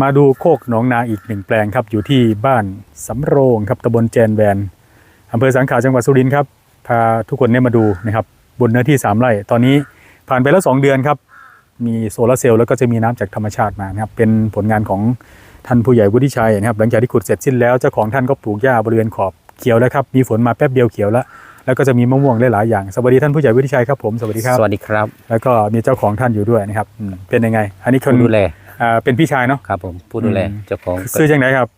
มาดูโคกหนองนาอีกหนึ่งแปลงครับ อยู่ที่บ้านสำโรงครับตำบลแจนแวนอำเภอสังขลาจังหวัดสุรินทร์ครับพาทุกคนเนี่ยมาดูนะครับบนเนื้อที่ 3 ไร่ ตอนนี้ผ่านไปแล้ว 2 เดือนครับ มีโซลาร์เซลล์แล้วก็จะมีน้ำจากธรรมชาติมานะครับเป็นผลงานของท่านผู้ใหญ่วุฒิชัยนะครับ หลังจากที่ขุดเสร็จสิ้นแล้วเจ้าของท่านก็ปลูกหญ้าบริเวณขอบเขียวแล้วครับมีฝนมาแป๊บเดียวเขียวแล้วแล้วก็จะมีมะม่วงหลายๆอย่างสวัสดีท่านผู้ใหญ่วุฒิชัยครับผมสวัสดีครับสวัสดีครับ แล้วก็มีเจ้าของท่านอยู่ด้วยนะครับอืมเป็นยังไง อันนี้คนผู้ดูแล อ่าเป็นพี่ชายเนาะครับผมผู้ดูแลอืมเจ้าของซื้อจังไหนครับ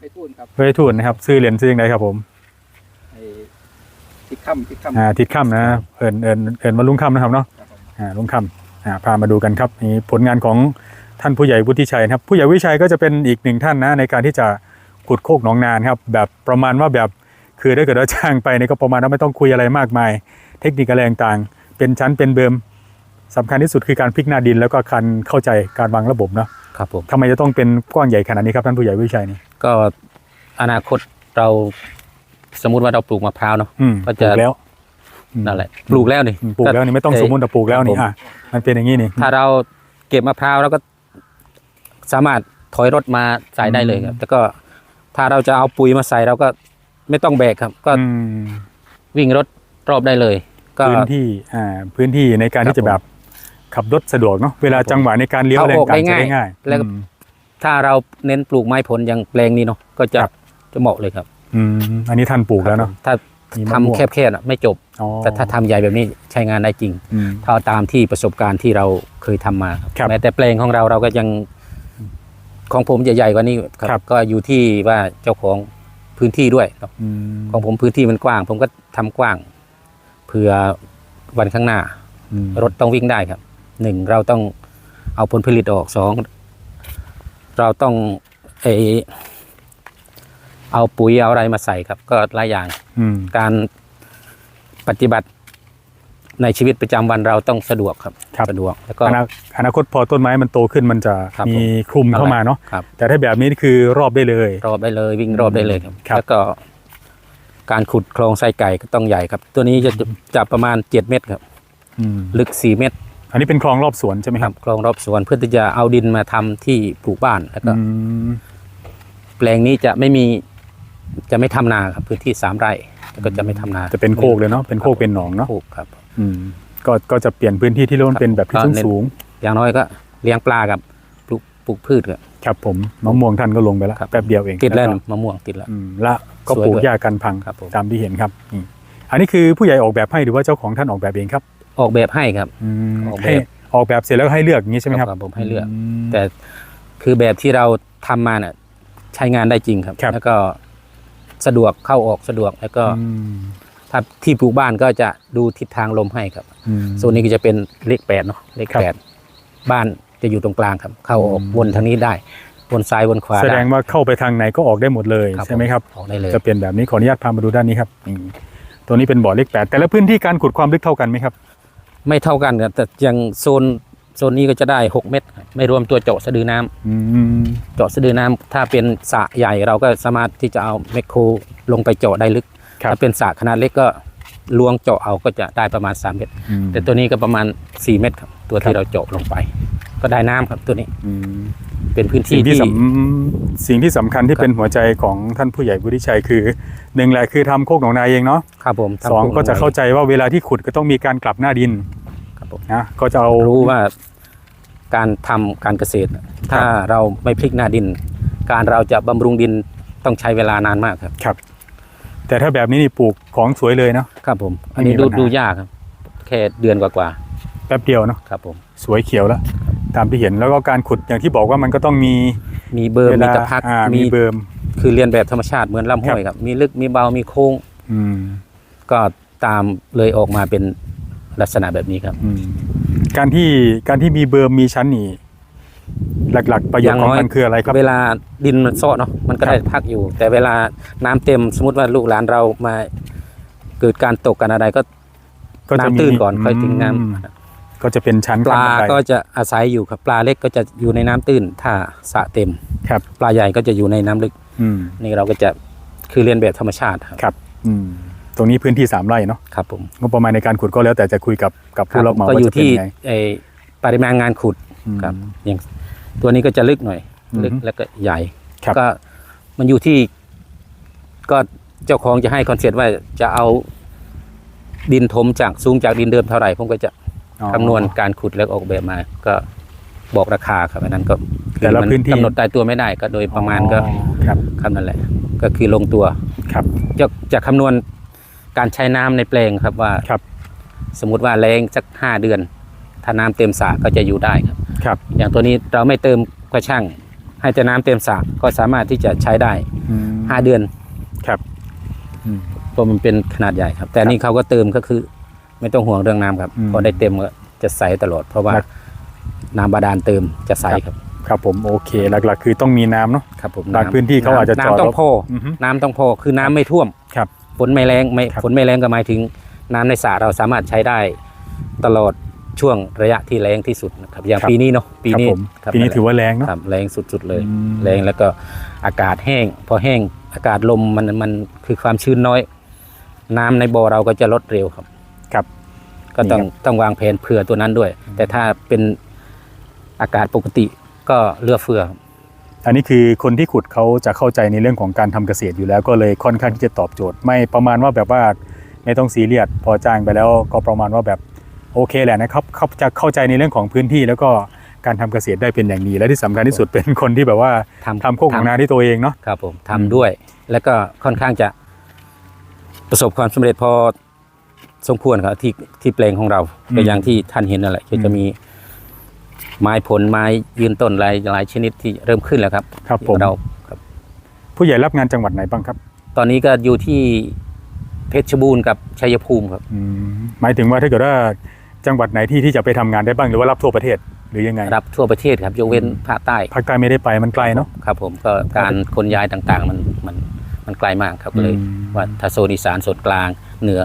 ไปทูนครับเฮ้ยทูนนะครับซื้อเหรียญซื้อจังไหนครับผมไอ้ทิศค่ำทิศค่ำอ่าทิดค่ำนะเอิญเอิญเอิญมาลุงค่ำนะครับเนาะครับผมอ่าลุงค่ำอ่าพามาดูกันครับนี่ผลงานของท่านผู้ใหญ่วุฒิชัยนะครับ ผู้ใหญ่วุฒิชัยก็จะเป็นอีกหนึ่งท่านนะในการที่จะขุดโคกหนองนานครับ แบบประมาณว่าแบบคือถ้าเกิดว่าจ้างไปเนี่ยก็ประมาณว่าไม่ต้องคุยอะไรมากมาย เทคนิคอะไรต่างๆเป็นชั้นเป็นเบิม สำคัญที่สุดคือการพลิกหน้าดินแล้วก็การเข้าใจการวางระบบเนาะครับผมทำไมจะต้องเป็นกว้างใหญ่ขนาดนี้ครับท่านผู้ใหญ่วุฒิชัยนี่ก็อนาคตเราสมมุติว่าเราปลูกมะพร้าวเนาะอืมก็ปจะลูกแล้วอืมนั่นแหละปลูกแล้วนี่อืมปลูกแล้วนี่ไม่ต้องสมมุติแต่ปลูกแล้วนี่ครับผมอะมันเป็นอย่างนี้นี่ถ้าเราเก็บมะพร้าวแล้วก็สามารถถอยรถมาใส่ได้เลยครับแล้วก็ถ้าเราจะเอาปุ๋ยมาใส่เราก็ไม่ต้องแบกครับ ก็อืมวิ่งรถรอบได้เลย ก็พื้นที่อ่าพื้นที่ในการครับที่จะแบบ ขับรถสะดวกเนาะเวลาครับผมจังหวะในการเลี้ยวเข้าอะไรออกต่างๆได้จะได้ง่ายง่ายแล้วก็อืมถ้าเราเน้นปลูกไม้ผลอย่างแปลงนี้เนาะก็จะครับจะเหมาะเลยครับ อืมอันนี้ท่านปลูกแล้วเนาะถ้ามีมะทำม่วงแคบๆน่ะไม่จบอ๋อแต่ถ้าทำใหญ่แบบนี้ใช้งานได้จริงอืมเท่าตามที่ประสบการณ์ที่เราเคยทำมาครับครับแม้แต่แปลงของเราเราก็ยังของผมจะใหญ่กว่านี้ครับครับ ก็อยู่ที่ว่าเจ้าของพื้นที่ด้วยครับอืมของผมพื้นที่มันกว้าง ผมก็ทำกว้างเผื่อวันข้างหน้าอืมรถต้องวิ่งได้ครับ หนึ่งเราต้องเอาผลผลิตออกสองเราต้องเออเอาปุ๋ยเอาอะไรมาใส่ครับ ก็หลายอย่างอืมการปฏิบัติในชีวิตประจำวันเราต้องสะดวกครับครับสะดวกแล้วก็อนาอนาคตพอต้นไม้มันโตขึ้นมันจะครับมีคลุมเข้ามาเนาะครับแต่ถ้าแบบนี้คือรอบได้เลย รอบได้เลย วิ่งรอบได้เลยครับครับแล้วก็ การขุดโครงไส้ไก่ก็ต้องใหญ่ครับ ตัวนี้จะจะจะประมาณ7เมตรครับอืมลึก4เมตร อันนี้เป็นคลองรอบสวนใช่ไหมคครัรับบคลองรอบสวนเพื่อที่จะเอาดินมาทำที่ปลูกบ้านแล้วก็ อืมแปลงนี้จะไม่มีจะไม่ทำนาครับพื้นที่สามไร่แล้วก็จะไม่ทำนาจะเป็นโคกเลยเนาะเป็นโคกเป็นหนองเนาะโคกครับ อืมก็ก็จะเปลี่ยนพื้นที่ที่เริ่มเป็นแบบที่ก็สูงเน้นสูงอย่างน้อยก็เลี้ยงปลากับปลูกปลูกพืชครับครับผมมะม่วงท่านก็ลงไปแล้วครับ แป๊บเดียวเองติดแล้วก็มะม่วงติดแล้ว อืมและก็สวยปลูกด้วยหญ้ากันพังครับผม ตามที่เห็นครับนี่อันนี้คือผู้ใหญ่ออกแบบให้หรือว่าเจ้าของท่านออกแบบเองครับ ออกแบบให้ครับ อืมออกแบบ ให้ออกแบบเสร็จแล้วก็ให้เลือกอย่างนี้ใช่ไหมครับ ผมให้เลือกมแต่คือแบบที่เราทำมาเนี่ยใช้งานได้จริงครับ ครับ แล้วก็สะดวกเข้าออกสะดวกแล้วก็อืมถ้าที่ปลูกบ้านก็จะดูทิศทางลมให้ครับอืม โซนนี้ก็จะเป็นเลขแปดเนาะเลขครับแปดบ้านจะอยู่ตรงกลางครับ เข้าออกอืม วนทางนี้ได้วนซ้ายวนขวาแสดได้งว่าเข้าไปทางไหนก็ออกได้หมดเลยครับใช่ไหมครับ ออกได้เลย จะเป็นแบบนี้ขออนุญาตพามาดูด้านนี้ครับนี่ตัวนี้เป็นบ่อเลขแปดแต่ละพื้นที่การขุดความลึกเท่ากันไหมครับ ไม่เท่ากันครับแต่อย่างโซนโซนนี้ก็จะได้ 6 เมตรครับไม่รวมตัวเจาะสะดือน้ำอืมเจาะสะดือน้ำถ้าเป็นสระใหญ่เราก็สามารถที่จะเอาแมคโครลงไปเจาะได้ลึกครับถ้าเป็นสระขนาดเล็กก็ลวงเจาะเอาก็จะได้ประมาณ 3 เมตรอืมแต่ตัวนี้ก็ประมาณ 4 เมตรครับ ตัวครัที่บเราเจาะลงไป ก็ได้น้ำครับตัวนี้อืม เป็นพื้นสิ่ที่งที่ที่สำสิ่งที่สำคัญที่ครับเป็นหัวใจของท่านผู้ใหญ่วุฒิชัยคือหนึ่งแหละคือทำโคกหนองนาเองเนาะครับผมทำสองโครงก็จะไว้เข้าใจว่าเวลาที่ขุดก็ต้องมีการกลับหน้าดินครับผมนะก็จะเอารู้ว่าการทำการเกษตร ถ้าเราไม่พลิกหน้าดิน การเราจะบำรุงดินต้องใช้เวลานานมากครับครับ แต่ถ้าแบบนี้นี่ปลูกของสวยเลยเนาะครับผม อันนี้ไม่มีดูปัญหาดูยากครับแค่เดือนกว่าแป๊บเดียวเนาะๆครับผมสวยเขียวแล้ว ตามที่เห็นแล้วก็การขุดอย่างที่บอกว่ามันก็ต้องมีมีเบิร์มเวมีลาตะพักอ่ามีมีเบิร์มคือเรียนแบบธรรมชาติเหมือนลำห้วยครับ มีลึกมีเบามีโค้งอืมก็ตามเลยออกมาเป็นลักษณะแบบนี้ครับ อืมการที่การที่มีเบิร์มมีชั้นนี่หลัก ๆ ประโยชน์ของมันคืออะไรครับ เวลาดินมันเซาะเนาะมันก็ครับได้พักอยู่ แต่เวลาน้ำเต็มสมมติว่าลูกหลานเรามาเกิดการตกกันอะไรก็ก็จะมีน้ำตื้นก่อนค่อยถึงน้ำอืม ก็จะเป็นชั้นปลาขั้นบันไดก็จะอาศัยอยู่ครับปลาเล็กก็จะอยู่ในน้ำตื้น ถ้าสระเต็มครับ ปลาใหญ่ก็จะอยู่ในน้ำลึกอืมนี่เราก็จะคือเรียนแบบธรรมชาติครับครับอืมตรงนี้พื้นที่สามไร่เนาะครับผมงบประมาณในการขุดก็แล้วแต่จะคุยกับกับผู้รับเหมาก็ว่าอยู่จะเป็นที่ยังไงไอ้ปริมาณงานขุดอืมครับอย่างตัวนี้ก็จะลึกหน่อย ลึกอือฮึแล้วก็ใหญ่ครับก็มันอยู่ที่ ก็เจ้าของจะให้คอนเซ็ปต์ว่าจะเอาดินถมจากสูงจากดินเดิมเท่าไหร่ผมก็จะ อ๋อ คำนวณการขุดแล้วออกแบบมา ก็บอกราคาครับอันนั้นก็คือแต่ละมัพื้นที่ กำหนดตายตัวไม่ได้ก็โดยประมาณก็อ๋อครับคำนั่นแหละ ก็คือลงตัว ครับ จะจะคำนวณการใช้น้ำในแปลงครับว่าครับ สมมติว่าแรงสักห้าเดือน ถ้าน้ำเต็มสระก็จะอยู่ได้ครับ ครับอย่างตัวนี้เราไม่เติมก็ช่าง ให้แต่น้ำเต็มสระก็สามารถที่จะใช้ได้อืมห้าเดือนครับอืม เพราะมันเป็นขนาดใหญ่ครับ แต่อันนี่เขาก็เติมก็คือ ไม่ต้องห่วงเรื่องน้ำครับอืม พอได้เต็มก็จะใสตลอด เพราะว่าครับน้ำบาดาลเติมจะใสครับครับผมโอเคหลักๆ คือต้องมีน้ำเนาะ ครับผมบางพื้นที่เขาอาจจะน้ำจอดน้ำต้อรถงพออือฮึน้ำต้องพอคือน้ำไม่ท่วมครับฝนไม่แรงไม่ครับ ฝนไม่แรงก็หมายถึง น้ำในสระเราสามารถใช้ได้ตลอดช่วงระยะที่แรงที่สุดนะครับอย่างครับปีนี้เนาะปีครับนี้ผมครับปีนี้แหละถือว่าแรงเนาะ ครับแรงสุดๆเลย อืม แรงแล้วก็อากาศแห้ง พอแห้งอากาศลมมันมันคือความชื้นน้อย น้ำในบ่อเราก็จะลดเร็วครับครับ ก็ต้องนี่ครับ ต้องวางแผนเผื่อตัวนั้นด้วย แต่ถ้าเป็นอากาศปกติก็เลือกเฟือครับอันนี้คือคนที่ขุดเขาจะเข้าใจในเรื่องของการทำเกษตรอยู่แล้ว ก็เลยค่อนข้างที่จะตอบโจทย์ ไม่ประมาณว่าแบบว่าไม่ต้องซีเรียสพอจ้างไปแล้วก็ประมาณว่าแบบโอเคแหละนะครับเขาจะเข้าใจในเรื่องของพื้นที่ แล้วก็การทำเกษตรได้เป็นอย่างดีและที่สำคัญที่สุดเป็นคนที่แบบว่าทำ ทำโคกของนาที่ตัวเองเนาะ ครับผมอืมทำด้วยแล้วก็ค่อนข้างจะประสบความสำเร็จพอ สมควรครับที่ที่แปลงของเราก็อย่างที่ท่านเห็นนั่นแหละคือจะมีไม้ผลไม้ยืนต้นหลายหลายชนิดที่เริ่มขึ้นแล้วครับครับผมเราครับ ผู้ใหญ่รับงานจังหวัดไหนบ้างครับ ตอนนี้ก็อยู่ที่เพชรบูรณ์กับชัยภูมิครับอืมหมายถึงว่าถ้าเกิดว่าจังหวัดไหนที่ที่จะไปทำงานได้บ้างหรือว่ารับทั่วประเทศหรือยังไงรับทั่วประเทศครับยกเว้นภาคใต้ภาคใต้ไม่ได้ไปมันไกลเนาะครับ ผมก็การขนย้ายต่างๆ มันมันมันไกลมากครับก็เลยอืมว่าถ้าโซนอีสานโซนกลางเหนือ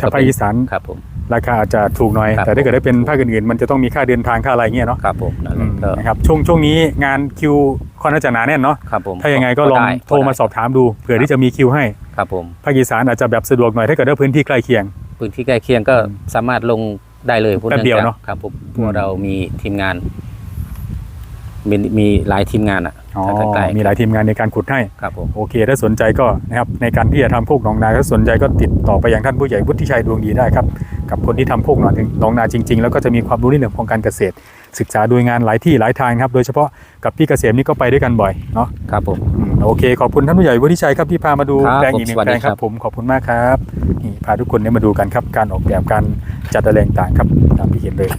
ถ้าภาคอีสานครับผมราคาอาจจะถูกหน่อยครับแต่ถ้าเกิดได้เป็นภาคอื่นๆ มันจะต้องมีค่าเดินทางค่าอะไรเงี้ยเนาะครับผมนั่นแหละก็นะครับช่วงช่วงนี้งานคิวค่อนข้างจะหนาแน่นเนาะครับผมถ้ายังไงก็ลองได้โทรมาสอบถามดูเผื่อที่จะมีคิวให้ครับผมภาคอีสานอาจจะแบบสะดวกหน่อยถ้าเกิดว่าพื้นที่ใกล้เคียง พื้นที่ใกล้เคียงก็สามารถลงได้เลยพวกแป๊บเดียวเนอะครับผมพอืวมกเรามีทีมงาน มีมีหลายทีมงานอะอ๋อถ้าใกล้ๆมีหลายทีมงานในการขุดให้ ครับผม โอเค ถ้าสนใจก็นะครับในการที่จะทำโคกหนองนาถ้าสนใจก็ติดต่อไปยังท่านผู้ใหญ่วุฒิชัยดวงดีได้ครับ กับคนที่ทำโคกหนองหนองนาจริง ๆ แล้วก็จะมีความรู้ในเรื่องของการเกษตร ศึกษาดูงานหลายที่หลายทางครับ โดยเฉพาะกับพี่เกษมนี่ก็ไปด้วยกันบ่อยเนาะครับผม อืมโอเค ขอบคุณท่านผู้ใหญ่วุฒิชัยครับที่พามาดูครับแปลงอีกหนึ่งผมสวัสแปลดีงครับครับผมขอบคุณมากครับนี่พาทุกคนได้มาดูกันครับการออกแบบการจัดอะไรต่างๆครับตามที่เห็นเลย